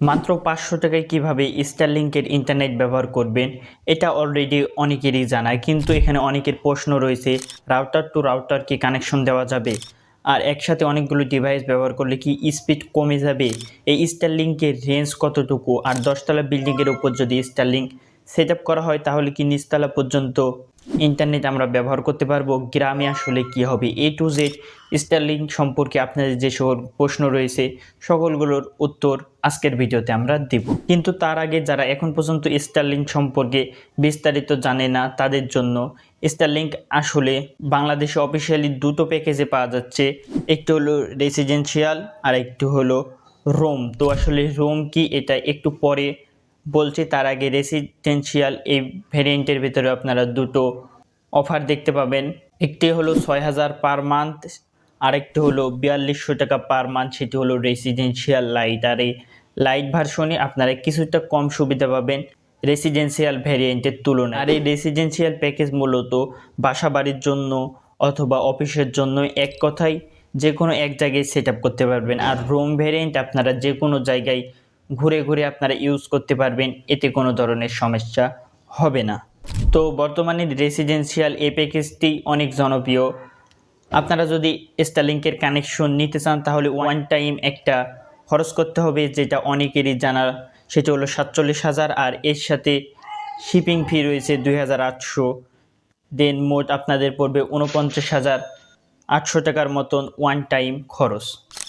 মাত্র পাঁচশো টাকায় কীভাবে স্টারলিংকের ইন্টারনেট ব্যবহার করবেন, এটা অলরেডি অনেকেরই জানা, কিন্তু এখানে অনেকের প্রশ্ন রয়েছে রাউটার টু রাউটার কি কানেকশন দেওয়া যাবে? আর একসাথে অনেকগুলো ডিভাইস ব্যবহার করলে কি স্পিড কমে যাবে? এই স্টারলিংকের রেঞ্জ কতটুকু? আর দশতলা বিল্ডিংয়ের উপর যদি স্টারলিংক সেট করা হয়, তাহলে কি নিচতলা পর্যন্ত ইন্টারনেট আমরা ব্যবহার করতে পারব, গ্রামে আসলে কি হবে? এ টু জেড স্টারলিংক সম্পর্কে আপনাদের যে সকল প্রশ্ন রয়েছে, সকলগুলোর উত্তর আজকের ভিডিওতে আমরা দেব। কিন্তু তার আগে যারা এখন পর্যন্ত স্টারলিংক সম্পর্কে বিস্তারিত জানে না, তাদের জন্য স্টারলিংক আসলে বাংলাদেশে অফিসিয়ালি দুটো প্যাকেজে পাওয়া যাচ্ছে। একটি হলো রেসিডেন্সিয়াল আর একটি হলো রোম তো আসলে রোম কি? এটা একটু পরে বলছি তার আগে রেসিডেন্সিয়াল এই ভ্যারিয়েন্টের ভিতরে আপনারা দুটো অফার দেখতে পাবেন। একটি হলো ছয় হাজার পার মান্থ আরেকটি হলো বিয়াল্লিশশো টাকা পার মান্থ সেটি হলো রেসিডেন্সিয়াল লাইট আর এই লাইট ভার্সনে আপনারা কিছুটা কম সুবিধা পাবেন রেসিডেন্সিয়াল ভ্যারিয়েন্টের তুলনায়। আর এই রেসিডেন্সিয়াল প্যাকেজ মূলত বাসা বাড়ির জন্য অথবা অফিসের জন্য এক কথায় যে কোনো এক জায়গায় সেট করতে পারবেন। আর রোম ভ্যারিয়েন্ট আপনারা যে কোনো জায়গায় ঘুরে ঘুরে আপনারা ইউজ করতে পারবেন, এতে কোনো ধরনের সমস্যা হবে না। তো বর্তমানে রেসিডেন্সিয়াল এ প্যাকেজটি অনেক জনপ্রিয়। আপনারা যদি স্টারলিংকের কানেকশন নিতে চান, তাহলে ওয়ান টাইম একটা খরচ করতে হবে, যেটা অনেকেরই জানা। সেটা হলো সাতচল্লিশ হাজার, আর এর সাথে শিপিং ফি রয়েছে দুই হাজার আটশো। দেন মোট আপনাদের পড়বে উনপঞ্চাশ হাজার আটশো টাকার মতন ওয়ান টাইম খরচ।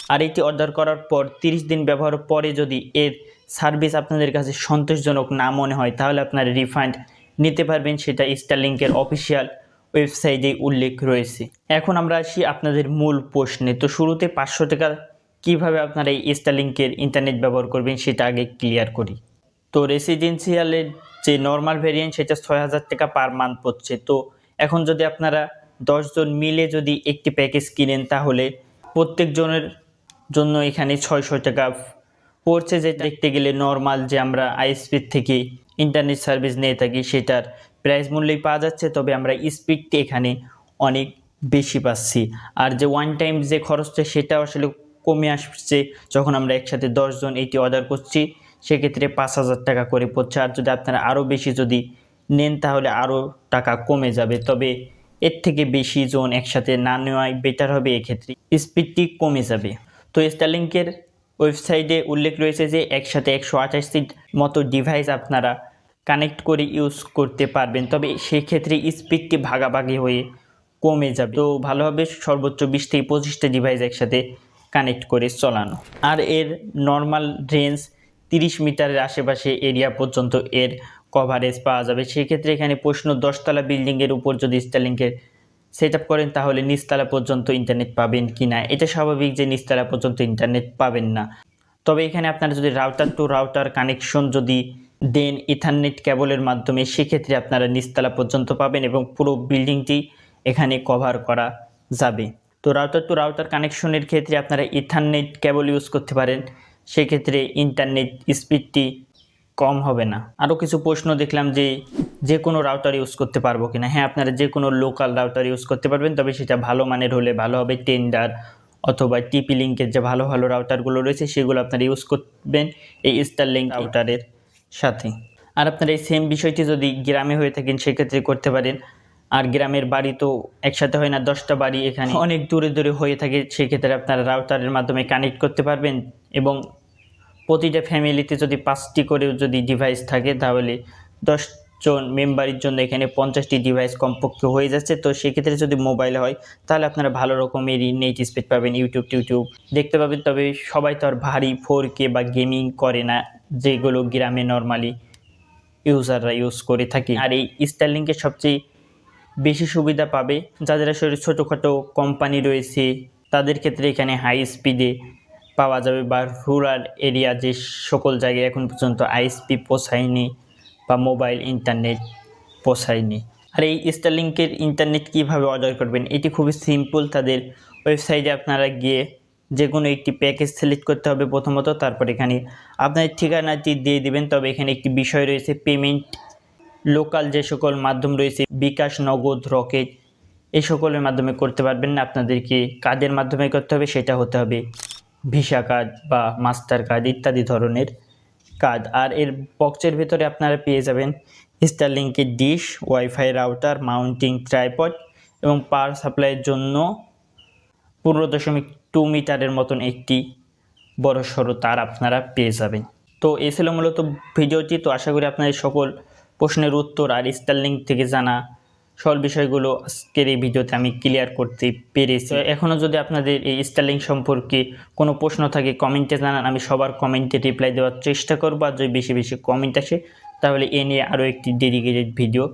আর এটি অর্ডার করার পর তিরিশ দিন ব্যবহারের পরে যদি এর সার্ভিস আপনাদের কাছে সন্তোষজনক না মনে হয়, তাহলে আপনারা রিফান্ড নিতে পারবেন। সেটা স্টারলিংকের অফিসিয়াল ওয়েবসাইটে উল্লেখ রয়েছে। এখন আমরা আসি আপনাদের মূল প্রশ্নে। তো শুরুতে পাঁচশো টাকা কীভাবে আপনারা এই স্টারলিংকের ইন্টারনেট ব্যবহার করবেন সেটা আগে ক্লিয়ার করি। তো রেসিডেন্সিয়ালের যে নর্মাল ভেরিয়েন্ট সেটা ছয় হাজার টাকা পার মান্থ পড়ছে তো এখন যদি আপনারা দশজন মিলে যদি একটি প্যাকেজ কিনেন, তাহলে প্রত্যেকজনের জন্য এখানে ছয়শো টাকা পড়ছে যেটা দেখতে গেলে নর্মাল যে আমরা আইএসপির থেকে ইন্টারনেট সার্ভিস নিয়ে থাকি, সেটার প্রাইস মূল্যেই পাওয়া যাচ্ছে, তবে আমরা স্পিডটি এখানে অনেক বেশি পাচ্ছি। আর যে ওয়ান টাইম যে খরচটা সেটা আসলে কমে আসছে যখন আমরা একসাথে দশজন এটি অর্ডার করছি, সেক্ষেত্রে পাঁচ হাজার টাকা করে পড়ছে। আর যদি আপনারা আরও বেশি যদি নেন, তাহলে আরও টাকা কমে যাবে। তবে এর থেকে বেশি জন একসাথে না নেওয়াই বেটার হবে, এক্ষেত্রে স্পিডটি কমে যাবে। তো স্টারলিংকের ওয়েবসাইটে উল্লেখ রয়েছে যে, একসাথে একশো আঠাশটি মতো ডিভাইস আপনারা কানেক্ট করে ইউজ করতে পারবেন। তবে সেই ক্ষেত্রে স্পিডটি ভাগাভাগি হয়ে কমে যাবে। তো ভালোভাবে সর্বোচ্চ বিশ থেকে পঁচিশটা ডিভাইস একসাথে কানেক্ট করে চলানো। আর এর নর্মাল রেঞ্জ তিরিশ মিটারের আশেপাশে এরিয়া পর্যন্ত এর কভারেজ পাওয়া যাবে। সেক্ষেত্রে এখানে প্রশ্ন, দশতলা বিল্ডিংয়ের উপর যদি স্টারলিংকের সেট আপ করেন, তাহলে নিচতলা পর্যন্ত ইন্টারনেট পাবেন কি না এটা স্বাভাবিক যে নিচতলা পর্যন্ত ইন্টারনেট পাবেন না। তবে এখানে আপনারা যদি রাউটার টু রাউটার কানেকশন যদি দেন ইথারনেট কেবলের মাধ্যমে, সেক্ষেত্রে আপনারা নিচতলা পর্যন্ত পাবেন এবং পুরো বিল্ডিংটি এখানে কভার করা যাবে। তো রাউটার টু রাউটার কানেকশনের ক্ষেত্রে আপনারা ইথারনেট কেবল ইউজ করতে পারেন। সেক্ষেত্রে ইন্টারনেট স্পিডটি কম হবে না। আরও কিছু প্রশ্ন দেখলাম যে যে কোনো রাউটার ইউজ করতে পারব কিনা। হ্যাঁ আপনারা যে কোনো লোকাল রাউটার ইউজ করতে পারবেন তবে সেটা ভালো মানের হলে ভালো হবে টেন্ডার অথবা টিপি লিঙ্কের যে ভালো ভালো রাউটারগুলো রয়েছে সেগুলো আপনারা ইউজ করবেন এই স্টার লিঙ্ক রাউটারের সাথে। আর আপনারা এই সেম বিষয়টি যদি গ্রামে হয়ে থাকেন সেক্ষেত্রে করতে পারেন। আর গ্রামের বাড়ি তো একসাথে হয় না দশটা বাড়ি এখানে অনেক দূরে দূরে হয়ে থাকে সেক্ষেত্রে আপনারা রাউটারের মাধ্যমে কানেক্ট করতে পারবেন এবং প্রতিটা ফ্যামিলিতে যদি পাঁচটি করেও যদি ডিভাইস থাকে তাহলে দশজন মেম্বারের জন্য এখানে পঞ্চাশটি ডিভাইস কমপক্ষে হয়ে যাচ্ছে। তো সেক্ষেত্রে যদি মোবাইল হয়, তাহলে আপনারা ভালো রকমেরই নেট স্পিড পাবেন ইউটিউব টিউটিউব দেখতে পাবেন। তবে সবাই তো আর ভারী ফোর কে বা গেমিং করে না, যেগুলো গ্রামে নর্মালি ইউজাররা ইউজ করে থাকে। আর এই স্টারলিংকের সবচেয়ে বেশি সুবিধা পাবে, যাদের আসলে ছোটোখাটো কোম্পানি রয়েছে, তাদের ক্ষেত্রে এখানে হাই স্পিডে পাওয়া যাবে বা রুরাল এরিয়া যে সকল জায়গায় এখন পর্যন্ত আইএসপি পোষায়নি বা মোবাইল, ইন্টারনেট পোষায়নি। আর এই স্টারলিংকের ইন্টারনেট কীভাবে অর্ডার করবেন? এটি খুবই সিম্পল তাদের ওয়েবসাইটে আপনারা গিয়ে যে কোনো একটি প্যাকেজ সিলেক্ট করতে হবে প্রথমত, তারপর এখানে আপনার ঠিকানাটি দিয়ে দিবেন। তবে এখানে একটি বিষয় রয়েছে পেমেন্ট লোকাল যে সকল মাধ্যম রয়েছে, বিকাশ, নগদ, রকেট এই সকলের মাধ্যমে করতে পারবেন না। আপনাদেরকে কার্ডের মাধ্যমে করতে হবে, সেটা হতে হবে ভিসা কার্ড বা মাস্টার কার্ড ইত্যাদি ধরনের। কার্ড আর এর বক্সের ভিতরে আপনারা পেয়ে যাবেন স্টারলিংকের dish wifi router mounting tripod এবং পাওয়ার সাপ্লাইয়ের জন্য পনেরো দশমিক টু মিটারের মতন একটি বড় সড়ো তার আপনারা পেয়ে যাবেন। তো এই ছিল মূলত ভিডিওটি। তো আশা করি আপনাদের সকল প্রশ্নের উত্তর আর স্টারলিংক থেকে জানা সকল বিষয়গুলো আজকের এই ভিডিওতে আমি ক্লিয়ার করতে পেরেছি। এখনও যদি আপনাদের এই স্টাইলিং সম্পর্কে কোনো প্রশ্ন থাকে কমেন্টে জানান আমি সবার কমেন্টে রিপ্লাই দেওয়ার চেষ্টা করব। আর যদি বেশি বেশি কমেন্ট আসে তাহলে এ নিয়ে আরও একটি ডেডিকেটেড ভিডিও